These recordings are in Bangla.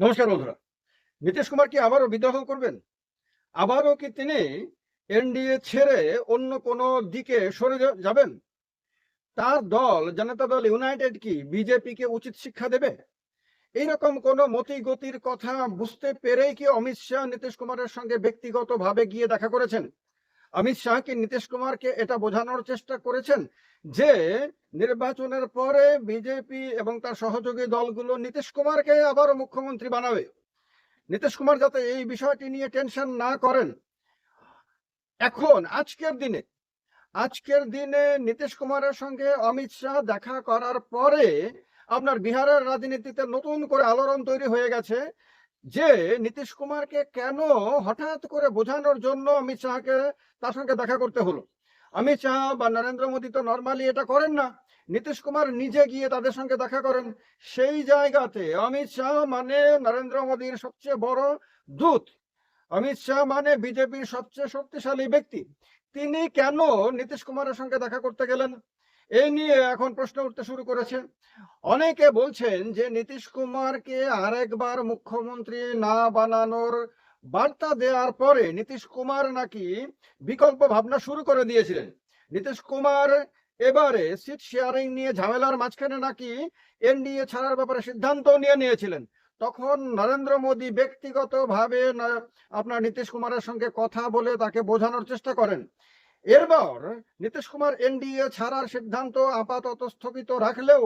নমস্কার বন্ধুরা। নীতিশ কুমার কি আবারও বিদ্রোহ করবেন? আবারও কি তিনি এনডিএ ছেড়ে অন্য কোনো দিকে সরে যাবেন? তার দল, জনতা দল ইউনাইটেড কি বিজেপিকে উচিত শিক্ষা দেবে? এইরকম কোন মতি গতির কথা বুঝতে পেরেই কি অমিত শাহ নীতিশ কুমারের সঙ্গে ব্যক্তিগতভাবে গিয়ে দেখা করেছেন? অমিত শাহ কি নীতিশ কুমারকে এটা বোঝানোর চেষ্টা করেছেন যে নির্বাচনের পরে বিজেপি এবং তার সহযোগী দলগুলো নীতিশ কুমারকে আবারও মুখ্যমন্ত্রী বানাবে? নীতিশ কুমার যাতে এই বিষয়টি নিয়ে টেনশন না করেন। এখন, আজকের দিনে আজকের দিনে নীতিশ কুমারের সঙ্গে অমিত শাহ দেখা করার পরে আপনার বিহারের রাজনীতিতে নতুন করে আলোড়ন তৈরি হয়ে গেছে। যে নীতিশ কুমারকে কেন হঠাৎ করে বোঝানোর জন্য অমিত শাহকে তার সঙ্গে দেখা করতে হলো? অমিত শাহ বা নরেন্দ্র মোদী তো নর্মালি এটা করেন না। নীতিশ কুমার নিজে গিয়ে তাদের সঙ্গে দেখা করেন। সেই জায়গাতে অমিত শাহ মানে নরেন্দ্র মোদীর সবচেয়ে বড় দূত। অমিত শাহ মানে বিজেপির সবচেয়ে শক্তিশালী ব্যক্তি। তিনি কেন নীতিশ কুমারের সঙ্গে দেখা করতে গেলেন? এই নিয়ে এখন প্রশ্ন উঠতে শুরু করেছে। অনেকে বলছেন যে নীতিশ কুমারকে আরেকবার মুখ্যমন্ত্রী না বানানোর বার্তা দেওয়ার পরে নীতিশ কুমার নাকি বিকল্প ভাবনা শুরু করে দিয়েছিলেন। নীতিশ কুমার এবারে সিট শেয়ারিং নিয়ে ঝামেলার মাঝখানে নাকি এনডিএ ছাড়ার ব্যাপারে সিদ্ধান্ত নিয়ে নিয়েছিলেন। তখন নরেন্দ্র মোদী ব্যক্তিগতভাবে আপনার নীতিশ কুমারের সঙ্গে কথা বলে তাকে বোঝানোর চেষ্টা করেন। এরপর নীতিশ কুমার এনডিএ ছাড়ার সিদ্ধান্ত আপাতত স্থগিত রাখলেও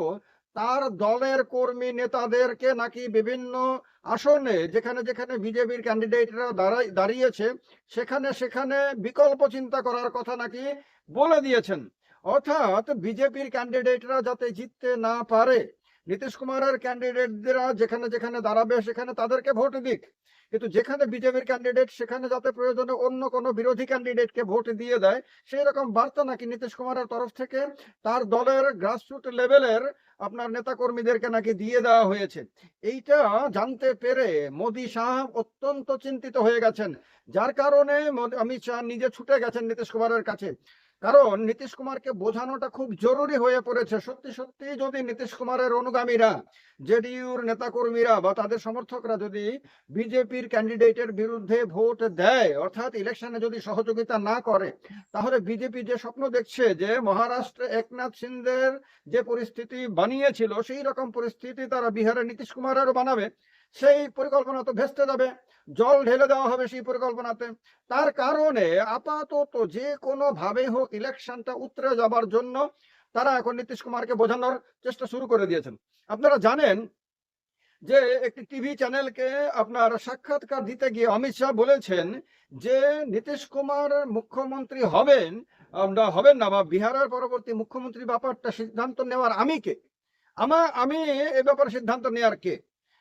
তার দলের কর্মী নেতাদেরকে নাকি বিভিন্ন আসনে যেখানে যেখানে বিজেপির ক্যান্ডিডেটরা দাঁড়িয়েছে, সেখানে সেখানে বিকল্প চিন্তা করার কথা নাকি বলে দিয়েছেন। অর্থাৎ বিজেপির ক্যান্ডিডেটরা যাতে জিততে না পারে, নীতিশ কুমারের ক্যান্ডিডেটরা যেখানে যেখানে দাঁড়াবে সেখানে তাদেরকে ভোট দিক। কিন্তু যেখানে বিজেপির ক্যান্ডিডেট সেখানে যাতে প্রয়োজনে অন্য কোনো বিরোধী ক্যান্ডিডেটকে ভোট দিয়ে দেয়, সেই রকম বার্তা নাকি নীতিশ কুমারের তরফ থেকে তার দলের গ্রাসরুট লেভেলের আপনার নেতা কর্মীদেরকে নাকি দিয়ে দেওয়া হয়েছে। এইটা জানতে পেরে মোদি শাহ অত্যন্ত চিন্তিত হয়ে গেছেন। যার কারণে অমিত শাহ নিজে ছুটে গেছেন নীতিশ কুমারের কাছে। কারণ নীতিশ কুমারকে বোঝানোটা খুব জরুরি হয়ে পড়েছে। সত্যি সত্যি যদি নীতিশ কুমারের অনুগামীরা, জেডিইউর নেতাকর্মীরা বা তাদের সমর্থকরা যদি বিজেপির ক্যান্ডিডেটের বিরুদ্ধে ভোট দেয়, অর্থাৎ ইলেকশনে যদি সহযোগিতা না করে, তাহলে বিজেপি যে স্বপ্ন দেখছে যে মহারাষ্ট্রে একনাথ সিন্ধের যে পরিস্থিতি বানিয়েছিল, সেই রকম পরিস্থিতি তারা বিহারে নীতিশ কুমারেরও বানাবে। সেই পরিকল্পনা তো ভেস্তে যাবে, জল ঢেলে দেওয়া হবে সেই পরিকল্পনাতে। তার কারণে আপাতত যে কোনো ভাবে হোক ইলেকশনটা উতরে যাবার জন্য তারা এখন নীতিশ কুমারকে বোঝানোর চেষ্টা শুরু করে দিয়েছেন। আপনারা জানেন যে একটি টিভি চ্যানেলকে আপনার সাক্ষাৎকার দিতে গিয়ে অমিত শাহ বলেছেন যে নীতিশ কুমার মুখ্যমন্ত্রী হবেন হবেন না, বা বিহারের পরবর্তী মুখ্যমন্ত্রী ব্যাপারটা সিদ্ধান্ত নেওয়ার আমি কে? আমার আমি এ ব্যাপারে সিদ্ধান্ত নেওয়ার কে?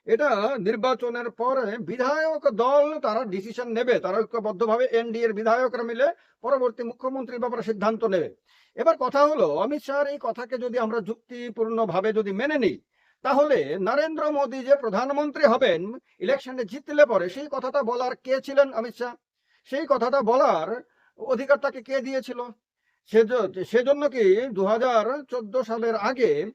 এটা নির্বাচনের পরে বিধায়ক দল তারা ডিসিশন নেবে, তারা ঐক্যবদ্ধভাবে এনডিএর বিধায়করা মিলে পরবর্তী মুখ্যমন্ত্রীর ব্যাপারে সিদ্ধান্ত নেবে। এবার কথা হলো, অমিত শাহর এই কথাকে যদি আমরা যুক্তিপূর্ণভাবে যদি মেনে নিই, তাহলে নরেন্দ্র মোদী যে প্রধানমন্ত্রী হবেন ইলেকশনে জিতলে পরে সেই কথাটা বলার কে ছিলেন অমিত শাহ? সেই কথাটা বলার অধিকার তাকে কে দিয়েছিল? সেজ- সেজন্য কি দু হাজার চোদ্দ সালের আগে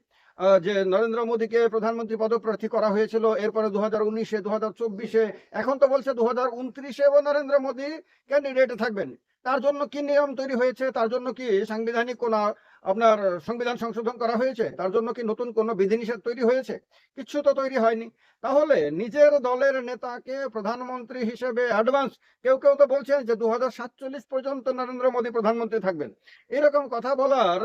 যে নরেন্দ্র মোদীকে প্রধানমন্ত্রী পদপ্রার্থী করা হয়েছিল, এরপরে দু হাজার উনিশে দু হাজার চব্বিশে, এখন তো বলছে দু হাজার উনত্রিশে নরেন্দ্র মোদী ক্যান্ডিডেট থাকবেন। তার জন্য কি নিয়ম তৈরি হয়েছে? তার জন্য কি সাংবিধানিক কোন আপনার সংবিধান সংশোধন করা হয়েছে? তার জন্য কি নতুন কোনো বিধিনিষেধ তৈরি হয়েছে? কিছু তো তৈরি হয়নি। তাহলে নিজের দলের নেতাকে প্রধানমন্ত্রী হিসেবে অ্যাডভান্স কেউ কেউ তো বলছেন যে দু পর্যন্ত নরেন্দ্র মোদী প্রধানমন্ত্রী থাকবেন। এরকম কথা বলার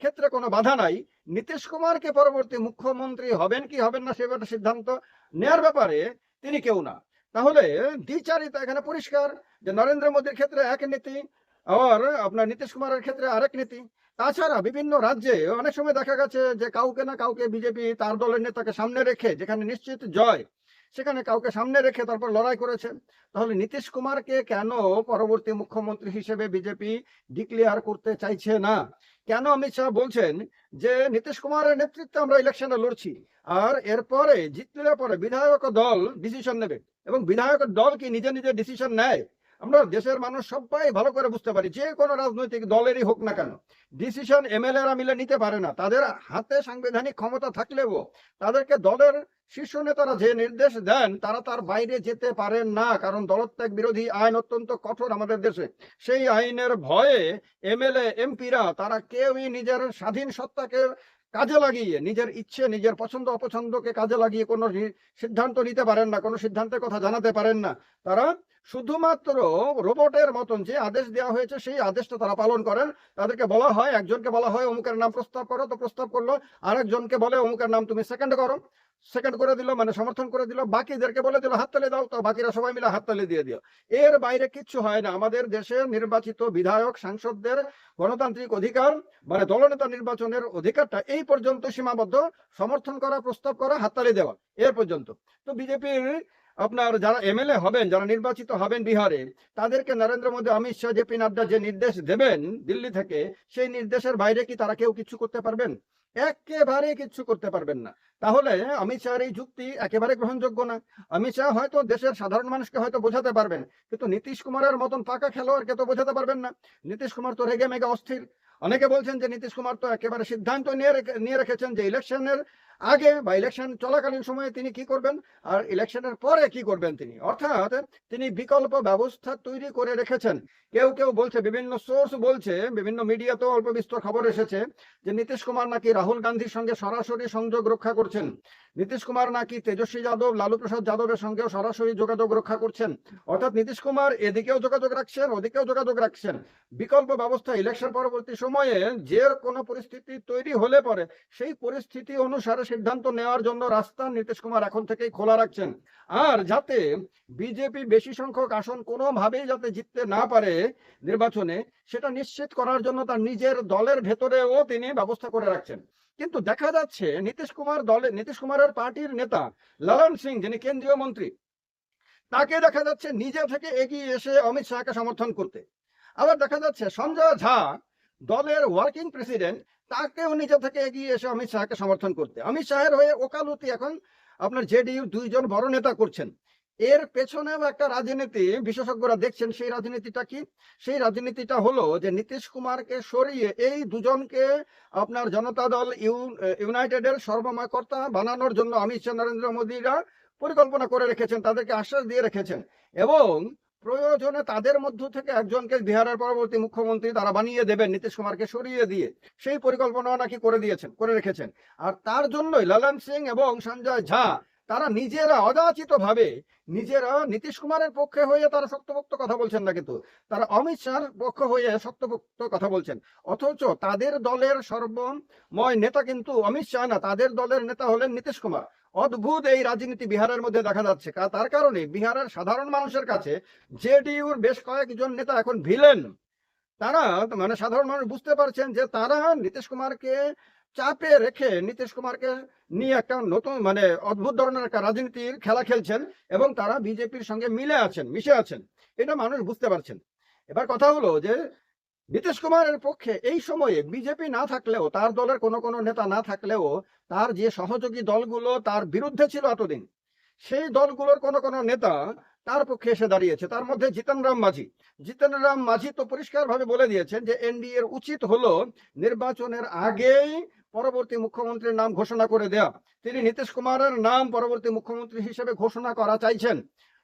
ক্ষেত্রে কোনো বাধা নাই। নীতিশ কুমারকে পরবর্তী মুখ্যমন্ত্রী হবেন কি হবেন না সে সিদ্ধান্ত নেয়ার ব্যাপারে তিনি কেউ না। তাহলে দ্বিচারিতা এখানে পরিষ্কার যে নরেন্দ্র মোদীর ক্ষেত্রে এক নীতি আর আপনার নীতিশ কুমারের ক্ষেত্রে আরেক নীতি। তাছাড়া বিভিন্ন রাজ্যে অনেক সময় দেখা গেছে যে কাউকে না কাউকে বিজেপি তার দলের নেতাকে সামনে রেখে যেখানে নিশ্চিত জয় সেখানে কাউকে সামনে রেখে তারপর লড়াই করেছেন। তাহলে নীতিশ কুমারকে কেন পরবর্তী মুখ্যমন্ত্রী হিসেবে বিজেপি ডিক্লেয়ার করতে চাইছে না? কেন অমিত শাহ বলছেন যে নীতিশ কুমারের নেতৃত্বে আমরা ইলেকশনে লড়ছি, আর এরপরে জিতলে পরে বিধায়ক দল ডিসিশন নেবে, এবং বিধায়ক দল কি নিজে নিজে ডিসিশন নেয়? আমরা দেশের মানুষ সবাই ভালো করে বুঝতে পারি, যে কোনো রাজনৈতিক দলেরই হোক না কেন ডিসিশন এমএলএরা মিলে নিতে পারে না। তাদের হাতে সাংবিধানিক ক্ষমতা থাকলেও তাদেরকে দলের শীর্ষ নেতারা যে নির্দেশ দেন, তারা তার বাইরে যেতে পারেন না, কারণ দলত্যাগ বিরোধী আইন অত্যন্ত কঠোর আমাদের দেশে। সেই আইনের ভয়ে এমএলএ, এমপিরা, তারা কেউই নিজের স্বাধীন সত্তাকে কাজে লাগিয়ে, নিজের ইচ্ছে, নিজের পছন্দ, অপছন্দকে কাজে লাগিয়ে কোনো সিদ্ধান্ত নিতে পারেন না, কোনো সিদ্ধান্তের কথা জানাতে পারেন না। তারা শুধুমাত্র রোবটের মতন যে আদেশ দেওয়া হয়েছে, সেই আদেশটা তারা পালন করেন। তাদেরকে বলা হয়, একজনকে বলা হয়, অমুকের নাম প্রস্তাব করো, তো প্রস্তাব করল, আরেকজনকে বলে, অমুকের নাম তুমি সেকেন্ড করো। সেকেন্ড করে দিল মানে সমর্থন করে দিল, বাকিদেরকে বলে দিল, হাততালি দাও তো, বাকিরা সবাই মিলে হাততালি দিয়ে দিও। এর বাইরে কিচ্ছু হয় না। আমাদের দেশে নির্বাচিত বিধায়ক, সাংসদদের গণতান্ত্রিক অধিকার মানে দলনেতা নির্বাচনের অধিকারটা এই পর্যন্ত সীমাবদ্ধ। সমর্থন করা, প্রস্তাব করা, হাততালি দেওয়া, এর পর্যন্ত। তো বিজেপির আপনার যারা এমএলএ হবেন, যারা নির্বাচিত হবেন বিহারে, তাদেরকে নরেন্দ্র মোদী, অমিত শাহ জেপি নাড্ডা যে নির্দেশ দেবেন দিল্লি থেকে, সেই নির্দেশের বাইরে কি তারা কেউ কিছু করতে পারবেন? একেবারে কিছু করতে পারবেন না। তাহলে অমিত শাহের এই যুক্তি একেবারে গ্রহণযোগ্য না। অমিত শাহ হয়তো দেশের সাধারণ মানুষকে হয়তো বোঝাতে পারবেন, কিন্তু নীতিশ কুমারের মতন পাকা খেলোয়াড়কে তো বোঝাতে পারবেন না। নীতিশ কুমার তো রেগে মেগে অস্থির। অনেকে বলছেন যে নীতিশ কুমার তো একেবারে সিদ্ধান্ত নিয়ে নিয়ে রেখেছেন যে ইলেকশনের আগে বা ইলেকশন চলাকালীন সময়ে তিনি কি করবেন? আর ইলেকশনের পরে কি করবেন তিনি? অর্থাৎ তিনি বিকল্প ব্যবস্থা তৈরি করে রেখেছেন। কেউ কেউ বলছে, বিভিন্ন সোর্স বলছে, বিভিন্ন মিডিয়াতেও অল্প বিস্তর খবর এসেছে যে নীতিশ কুমার নাকি রাহুল গান্ধীর সঙ্গে সরাসরি সংযোগ রক্ষা করছেন। নীতিশ কুমার নাকি তেজস্বী যাদব, লালু প্রসাদ যাদবের সঙ্গেও সরাসরি যোগাযোগ রক্ষা করছেন। অর্থাৎ নীতিশ কুমার এদিকেও যোগাযোগ রাখছেন, ওদিকেও যোগাযোগ রাখছেন। বিকল্প ব্যবস্থা ইলেকশন পরবর্তী সময়ে যে কোনো পরিস্থিতি তৈরি হলে পরে সেই পরিস্থিতি অনুসারে সিদ্ধান্ত নেওয়ার জন্য রাস্তা নীতিশ কুমার এখন থেকেই খোলা রাখছেন। আর যাতে বিজেপি বেশি সংখ্যক আসন কোনোভাবেই যাতে জিততে না পারে নির্বাচনে, সেটা নিশ্চিত করার জন্য তার নিজের দলের ভেতরেও তিনি ব্যবস্থা করে রাখছেন। কিন্তু দেখা যাচ্ছে নীতিশ কুমার দলে, নীতিশ কুমারের পার্টির নেতা লালন সিং, যিনি কেন্দ্রীয় মন্ত্রী, তাকে দেখা যাচ্ছে নিজে থেকে এগিয়ে এসে অমিত শাহকে সমর্থন করতে। আবার দেখা যাচ্ছে সঞ্জয় ঝা দলের ওয়ার্কিং প্রেসিডেন্ট তাকেও নিজে থেকে এগিয়ে এসে অমিত শাহকে সমর্থন করতে। অমিত শাহের হয়ে ওকালতি এখন আপনার জেডিইউ দুইজন বড় নেতা করছেন। এর পেছনেও একটা রাজনীতি বিশেষজ্ঞরা দেখছেন, সেই রাজনীতিটা কি? সেই রাজনীতিটা হলো যে নীতিশ কুমারকে সরিয়ে এই দুজনকে আপনার জনতা দল ইউ, ইউনাইটেডের সর্বময়কর্তা বানানোর জন্য অমিত শাহ, নরেন্দ্র মোদীরা পরিকল্পনা করে রেখেছেন, তাদেরকে আশ্বাস দিয়ে রেখেছেন। এবং প্রয়োজনে তাদের মধ্য থেকে একজনকে বিহারের পরবর্তী মুখ্যমন্ত্রী তারা বানিয়ে দেবেন, নীতিশ কুমারকে সরিয়ে দিয়ে। সেই পরিকল্পনা নাকি করে দিয়েছেন, করে রেখেছেন। আর তার জন্যই লালন সিং এবং সঞ্জয় ঝা, তারা নিজেরা অযাচিত ভাবে নিজেরা নীতিশ কুমারের পক্ষে হয়ে তারা শক্তপোক্ত কথা বলছেন না কিন্তু, তারা অমিত শাহর পক্ষ হয়ে শক্তপোক্ত কথা বলছেন। অথচ তাদের দলের সর্বময় নেতা কিন্তু অমিত শাহ না, তাদের দলের নেতা হলেন নীতিশ কুমার। অদ্ভুত এই রাজনীতি বিহারের মধ্যে দেখা যাচ্ছে। তার কারণে বিহারের সাধারণ মানুষের কাছে জেডিইউর বেশ কয়েকজন নেতা এখন ভিলেন। তারা মানে সাধারণ মানুষ বুঝতে পারছেন যে তারা নীতিশ কুমারকে চাপে রেখে নীতিশ কুমারকে নিয়ে একটা নতুন মানে অদ্ভুত ধরনের একটা রাজনীতির খেলা খেলছেন এবং তারা বিজেপির সঙ্গে মিলে আছেন, মিশে আছেন। এটা মানুষ বুঝতে পারছেন। এবার কথা হলো যে নীতিশ কুমারের পক্ষে এই সময়ে বিজেপি না থাকলেও, তার দলের কোনো কোনো নেতা না থাকলেও, তার যে সহযোগী দলগুলো তার বিরুদ্ধে ছিল এতদিন, সেই দলগুলোর কোনো কোনো নেতা তার পক্ষে এসে দাঁড়িয়েছে। তার মধ্যে জিতেন রাম মাঝি। জিতেন রাম মাঝি তো পরিষ্কারভাবে বলে দিয়েছেন যে এনডিএ এর উচিত হলো নির্বাচনের আগেই পরবর্তী মুখ্যমন্ত্রীর নাম ঘোষণা করে দেয়া। তিনি নীতিশ কুমারের নাম পরবর্তী মুখ্যমন্ত্রী হিসেবে ঘোষণা করা চাইছেন।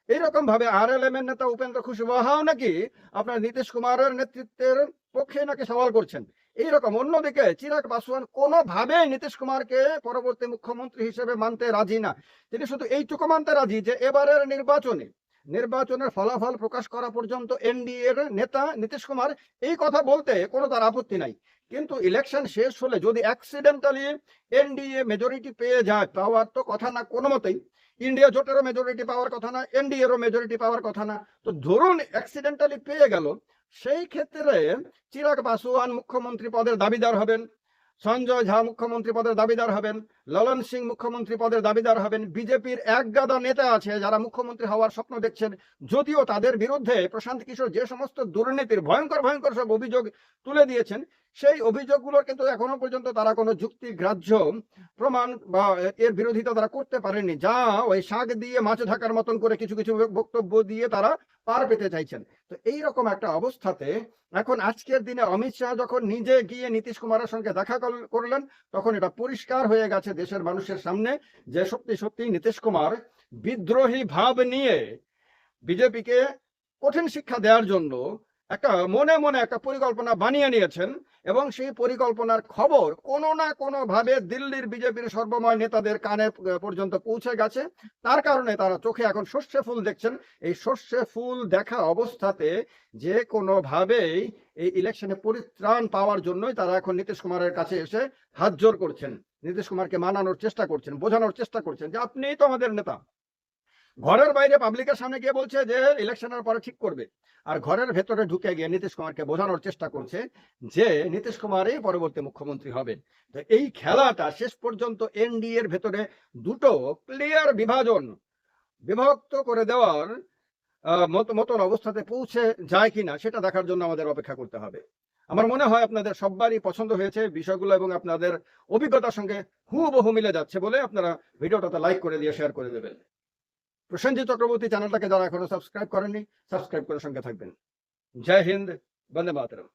এইরকম ভাবে আর এল এম এর নেতা উপেন্দ্র কুশওয়াহাও নাকি আপনার নীতিশ কুমারের নেতৃত্বের পক্ষে নাকি সওয়াল করছেন? এইরকম অন্যদিকে চিরাগ পাসওয়ান কোনোভাবে নীতিশ কুমারকে পরবর্তী মুখ্যমন্ত্রী হিসেবে মানতে রাজি না। তিনি শুধু এইটুকু মানতে রাজি যে এবারের নির্বাচনে নির্বাচনের ফলাফল প্রকাশ করা পর্যন্ত এনডিএ এর নেতা নীতিশ কুমার এই কথা বলতে কোনো তার আপত্তি নাই। কিন্তু ইলেকশন শেষ হলে যদি অ্যাক্সিডেন্টালি এনডিএ মেজরিটি পেয়ে যায় পাওয়ার তো কথা না কোনো মতেই। ইন্ডিয়া জোটেরও মেজরিটি পাওয়ার কথা না এনডিএ এরও মেজরিটি পাওয়ার কথা না। তো ধরুন অ্যাক্সিডেন্টালি পেয়ে গেল, সেই ক্ষেত্রে চিরাগ পাসওয়ান মুখ্যমন্ত্রী পদের দাবিদার হবেন। সঞ্জয় ঝা মুখ্যমন্ত্রী পদের দাবিদার হবেন, ললন সিং মুখ্যমন্ত্রী পদের দাবিদার হবেন, বিজেপির এক গাদা নেতা আছে যারা মুখ্যমন্ত্রী হওয়ার স্বপ্ন দেখছেন, যদিও তাদের বিরুদ্ধে প্রশান্ত কিশোর যে সমস্ত দুর্নীতির ভয়ঙ্কর ভয়ঙ্কর সব অভিযোগ তুলে দিয়েছেন, সেই অভিযোগগুলোর কিন্তু এখনও পর্যন্ত তারা কোনো যুক্তি গ্রাহ্য প্রমাণ বা এর বিরোধিতা তারা করতে পারেনি যা ওই শাক দিয়ে মাছ ঢাকার মতন করে কিছু কিছু বক্তব্য দিয়ে তারা পার পেতে চাইছেন। তো এই রকম একটা অবস্থাতে এখন আজকের দিনে অমিত শাহ যখন নিজে গিয়ে নীতিশ কুমারের সঙ্গে দেখা করল- করলেন, তখন এটা পরিষ্কার হয়ে গেছে দেশের মানুষের সামনে যে সত্যি সত্যি নীতিশ কুমার বিদ্রোহী ভাব নিয়ে বিজেপিকে কঠিন শিক্ষা দেওয়ার জন্য একটা মনে মনে একটা পরিকল্পনা বানিয়ে নিয়েছেন এবং সেই পরিকল্পনার খবর কোনো না কোনো ভাবে দিল্লির বিজেপির সর্বময় নেতাদের কানে পর্যন্ত পৌঁছে গেছে। তার কারণে তারা চোখে এখন সর্ষে ফুল দেখছেন। এই সর্ষে ফুল দেখা অবস্থাতে যে কোনো ভাবেই এই ইলেকশনে পরিত্রাণ পাওয়ার জন্যই তারা এখন নীতিশ কুমারের কাছে এসে হাত জোর করছেন। নীতিশ কুমারকে মানানোর চেষ্টা করছেন, বোঝানোর চেষ্টা করছেন যে আপনিই তো আমাদের নেতা। ঘরের বাইরে পাবলিকের সামনে গিয়ে বলছে যে ইলেকশনের পরে ঠিক করবে। আর ঘরের ভেতরে ঢুকে গিয়ে নীতিশ কুমারকে বোঝানোর চেষ্টা করছে যে নীতিশ কুমারই পরবর্তী মুখ্যমন্ত্রী হবেন। তো এই খেলাটা শেষ পর্যন্ত এনডিএ এর ভেতরে দুটো ক্লিয়ার বিভাজন। বিভক্ত করে দেওয়ার মতন অবস্থাতে পৌঁছে যায় কিনা সেটা দেখার জন্য আমাদের অপেক্ষা করতে হবে। আমার মনে হয় আপনাদের সবারই পছন্দ হয়েছে বিষয়গুলো এবং আপনাদের অভিজ্ঞতার সঙ্গে হুবহু মিলে যাচ্ছে বলে আপনারা ভিডিওটাতে লাইক করে দিয়ে শেয়ার করে দেবেন। প্রসেনজিৎ চক্রবর্তী চ্যানেলটাকে যারা এখনও সাবস্ক্রাইব করেনি সাবস্ক্রাইব করে সঙ্গে থাকবেন। জয় হিন্দ, বন্দে মাতরম।